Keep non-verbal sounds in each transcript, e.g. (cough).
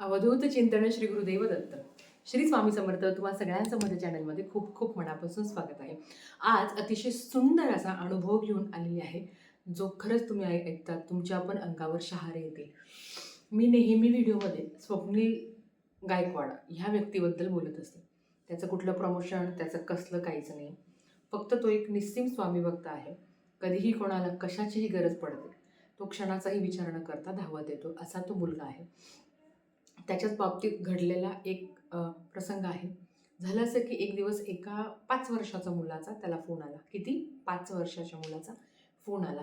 अवधूत चिंतन श्री गुरुदेव दत्त. श्री स्वामी समर्थ तुम्हा सगळ्यांचं माझ्या चॅनलमध्ये खूप खूप मनापासून स्वागत आहे. आज अतिशय सुंदर असा अनुभव घेऊन आलेली आहे. जो खरंच तुम्ही ऐकता ऐकतात तुमच्या पण अंगावर शहारे येतील. मी नेहमी व्हिडिओमध्ये स्वप्नील गायकवाड ह्या व्यक्तीबद्दल बोलत असते. त्याचं कुठलं प्रमोशन त्याचं कसलं काहीच नाही. फक्त तो एक निस्सीम स्वामी भक्त आहे. कधीही कोणाला कशाचीही गरज पडते तो क्षणाचाही विचार न करता धावत येतो असा तो मुलगा आहे. त्याच्याच बाबतीत घडलेला एक प्रसंग आहे. झालं असं की एक दिवस एका पाच वर्षाचा मुलाचा त्याला फोन आला. किती? पाच वर्षाच्या मुलाचा फोन आला.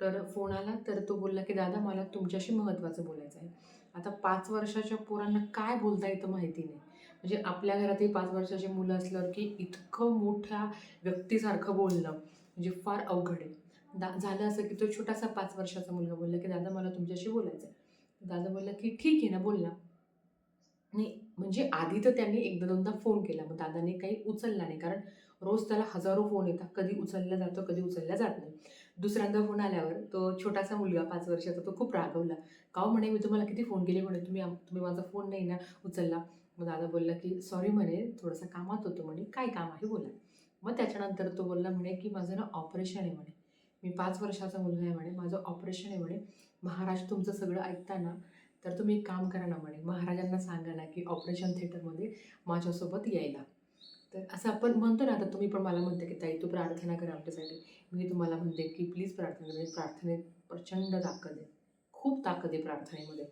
तर फोन आला तर तो बोलला की दादा मला तुमच्याशी महत्त्वाचं बोलायचं आहे. आता पाच वर्षाच्या पोरांना काय बोलता येतं माहिती नाही. म्हणजे आपल्या घरातही पाच वर्षाची मुलं असल्यावर की इतकं मोठ्या व्यक्तीसारखं बोलणं म्हणजे फार अवघड आहे. दा झालं असं की तो छोटासा पाच वर्षाचा मुलगा बोलला की दादा मला तुमच्याशी बोलायचं आहे. दादा बोलला की ठीक आहे ना बोल ना. नाही म्हणजे आधी तर त्यांनी एकदा दोनदा फोन केला. मग दादाने काही उचलला नाही. कारण रोज त्याला हजारो फोन येतात. कधी उचलला जातो कधी उचलला जात नाही. दुसऱ्यांदा फोन आल्यावर तो छोटासा मुलगा पाच वर्षाचा तो खूप रागवला. का हो म्हणे मी तुम्हाला किती फोन केले म्हणे? तुम्ही तुम्ही माझा फोन नाही ना उचलला. मग दादा बोलला की सॉरी म्हणे थोडंसं कामात होतो म्हणे. काय काम आहे बोला. मग त्याच्यानंतर तो बोलला म्हणे की माझं ना ऑपरेशन आहे म्हणे. मी पाच वर्षाचा मुलगा आहे म्हणे. माझं ऑपरेशन आहे म्हणे. महाराज तुमचं सगळं ऐकताना तर तुम्ही एक काम करा ना म्हणे महाराजांना सांगा ना की ऑपरेशन थिएटरमध्ये माझ्यासोबत यायला. तर असं आपण म्हणतो ना आता तुम्ही पण मला म्हणते की ताई तू प्रार्थना करा आमच्यासाठी मी तुम्हाला म्हणते की प्लीज प्रार्थना करा प्रार्थनेत प्रचंड ताकद आहे. खूप ताकद आहे प्रार्थनेमध्ये.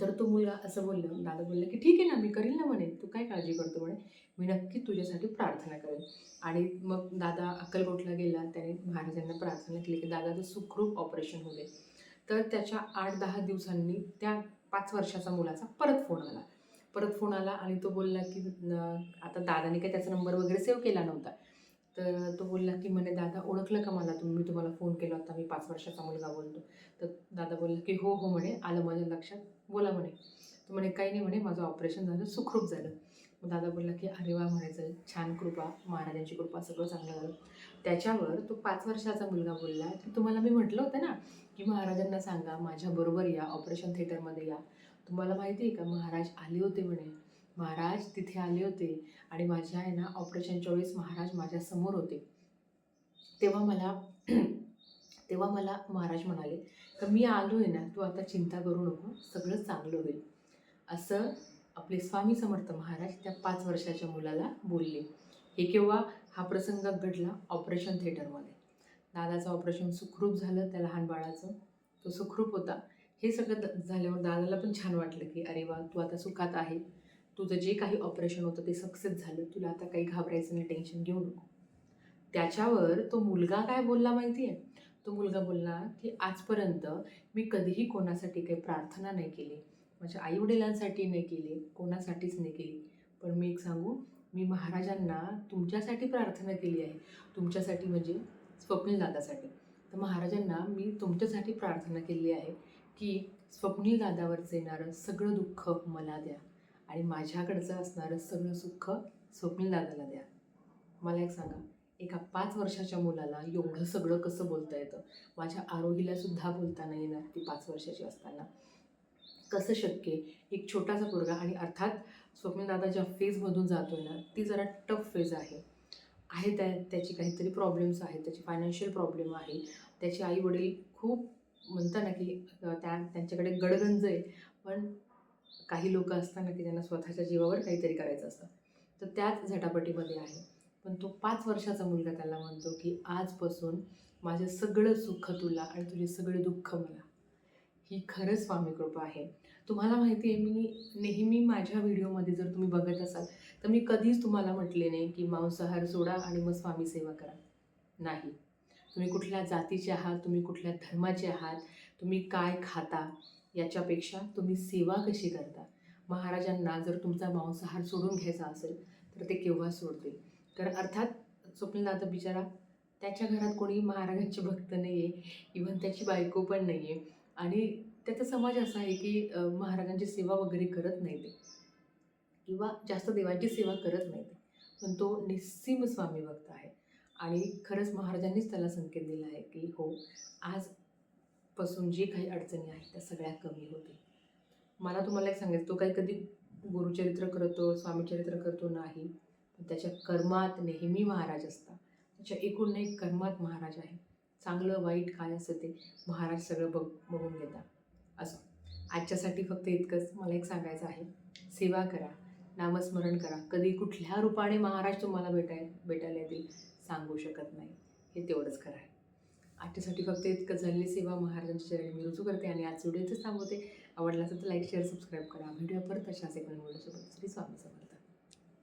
तर तो मुलगा असं बोललं दादा बोललं की ठीक आहे ना मी करील ना म्हणे. तू काय काळजी करतो म्हणे? मी नक्की तुझ्यासाठी प्रार्थना करेन. आणि मग दादा अक्कलकोटला गेला त्याने महाराजांना प्रार्थना केली की दादाचं सुखरूप ऑपरेशन होते तर त्याच्या आठ दहा दिवसांनी त्या पाच वर्षाचा मुलाचा परत फोन आला. परत फोन आला आणि तो बोलला की आता दादाने काही त्याचा नंबर वगैरे सेव्ह केला नव्हता. तर तो बोलला की म्हणे दादा ओळखलं का मला तुम्ही? तुम्हाला फोन केला होता. मी पाच वर्षाचा मुलगा बोलतो. तर दादा बोलला की हो हो म्हणे आलं माझ्या लक्षात. बोला म्हणे. तो म्हणे काही नाही म्हणे माझं ऑपरेशन झालं सुखरूप झालं. मग दादा बोलला की अरे वा म्हणायचं छान कृपा महाराजांची कृपा सगळं चांगलं झालं. त्याच्यावर तो पाच वर्षाचा मुलगा बोलला की तुम्हाला मी म्हटलं होतं ना की महाराजांना सांगा माझ्याबरोबर या ऑपरेशन थिएटरमध्ये या. तुम्हाला माहिती आहे का महाराज आले होते म्हणे. महाराज तिथे आले होते आणि माझ्या आहे ना ऑपरेशनच्या वेळेस महाराज माझ्यासमोर होते. तेव्हा मला (clears throat) तेव्हा मला महाराज म्हणाले का मी आलो आहे ना तू आता चिंता करू नको सगळं चांगलं होईल. असं आपले स्वामी समर्थ महाराज त्या पाच वर्षाच्या मुलाला बोलले. हे केव्हा? हा प्रसंग घडला ऑपरेशन थिएटरमध्ये दादाचं ऑपरेशन सुखरूप झालं त्या लहान बाळाचं तो सुखरूप होता. हे सगळं द- झाल्यावर दादाला पण छान वाटलं की अरे वा तू आता सुखात आहे. तुझं जे काही ऑपरेशन होतं ते सक्सेस झालं. तुला आता काही घाबरायचं नाही टेन्शन घेऊ नको. त्याच्यावर तो मुलगा काय बोलला माहिती आहे तो मुलगा बोलला की आजपर्यंत मी कधीही कोणासाठी काही प्रार्थना नाही केली. माझ्या आईवडिलांसाठी नाही केली. कोणासाठीच नाही केली. पण मी एक सांगू मी महाराजांना तुमच्यासाठी प्रार्थना केली आहे. तुमच्यासाठी म्हणजे स्वप्नील दादासाठी. तर महाराजांना मी तुमच्यासाठी प्रार्थना केली आहे की स्वप्नील दादावरचं येणारं सगळं दुःख मला द्या आणि माझ्याकडचं असणारं सगळं सुख स्वप्नील दादाला द्या. मला एक सांगा एका पाच वर्षाच्या मुलाला एवढं सगळं कसं बोलता येतं? माझ्या आरोहीलासुद्धा बोलताना बोलता नाही येणार ती पाच वर्षाची असताना. कसं शक्य एक छोटासा पोरगा आणि अर्थात स्वप्नील दादा ज्या फेजमधून जातोय ना ती जरा टफ फेज आहे. आहे त्या त्याची काहीतरी प्रॉब्लेम्स आहेत त्याची फायनान्शियल प्रॉब्लेम आहे. त्याचे आई वडील खूप म्हणता ना की त्या त्यांच्याकडे गडगंज आहे. पण काही लोक असताना की त्यांना स्वतःच्या जीवावर काहीतरी करायचं असतं. तर त्याच झटापटीमध्ये आहे. पण तो पाच वर्षाचा मुलगा त्याला म्हणतो की आजपासून माझं सगळं सुख तुला आणि तुझे सगळे दुःख मला. ही खरंच स्वामी कृपा आहे. तुम्हाला माहिती आहे मी नेहमी माझ्या व्हिडिओमध्ये जर तुम्ही बघत असाल तर मी कधीच तुम्हाला म्हटले नाही की मांसाहार सोडा आणि मग स्वामी सेवा करा. नाही. तुम्ही कुठल्या जातीचे आहात तुम्ही कुठल्या धर्माचे आहात तुम्ही काय खाता याच्यापेक्षा तुम्ही सेवा कशी करता? महाराजांना जर तुमचा मांसाहार सोडून घ्यायचा असेल तर ते केव्हा सोडतील? कारण अर्थात स्वप्नदादा बिचारा त्याच्या घरात कोणी महाराजांचे भक्त नाही आहे इव्हन त्याची बायको पण नाही आहे आणि त्याचा समाज असा आहे की महाराजांची सेवा वगैरे करत नाही ते. किंवा जास्त देवांची सेवा करत नाही ते. पण तो निस्सीम स्वामी भक्त आहे. आणि खरंच महाराजांनीच त्याला संकेत दिला आहे की हो आजपासून जे काही अडचणी आहेत त्या सगळ्या कमी होतील. मला तुम्हाला एक सांगेल तो काही कधी गुरुचरित्र करतो स्वामीचरित्र करतो नाही. पण त्याच्या कर्मात नेहमी महाराज असतात. त्याच्या एकूण एक कर्मात महाराज आहे. चांगलं वाईट काय असतं ते महाराज सगळं बघ बघून घेतात. असं. आजच्यासाठी फक्त इतकंच मला एक सांगायचं आहे. सेवा करा नामस्मरण करा. कधी कुठल्या रूपाने महाराज तुम्हाला भेटाय भेटायला येतील सांगू शकत नाही. हे तेवढंच खरं आहे. आजच्यासाठी फक्त इतकं झालेली सेवा महाराजांच्या चरणी मी रुजू करते आणि आज व्हिडिओ इथंच थांबवते. आवडला असेल तर लाईक शेअर सबस्क्राईब करा. व्हिडिओ परत अशाच एक नवीन व्हिडिओसोबत. श्री स्वामी समर्थ.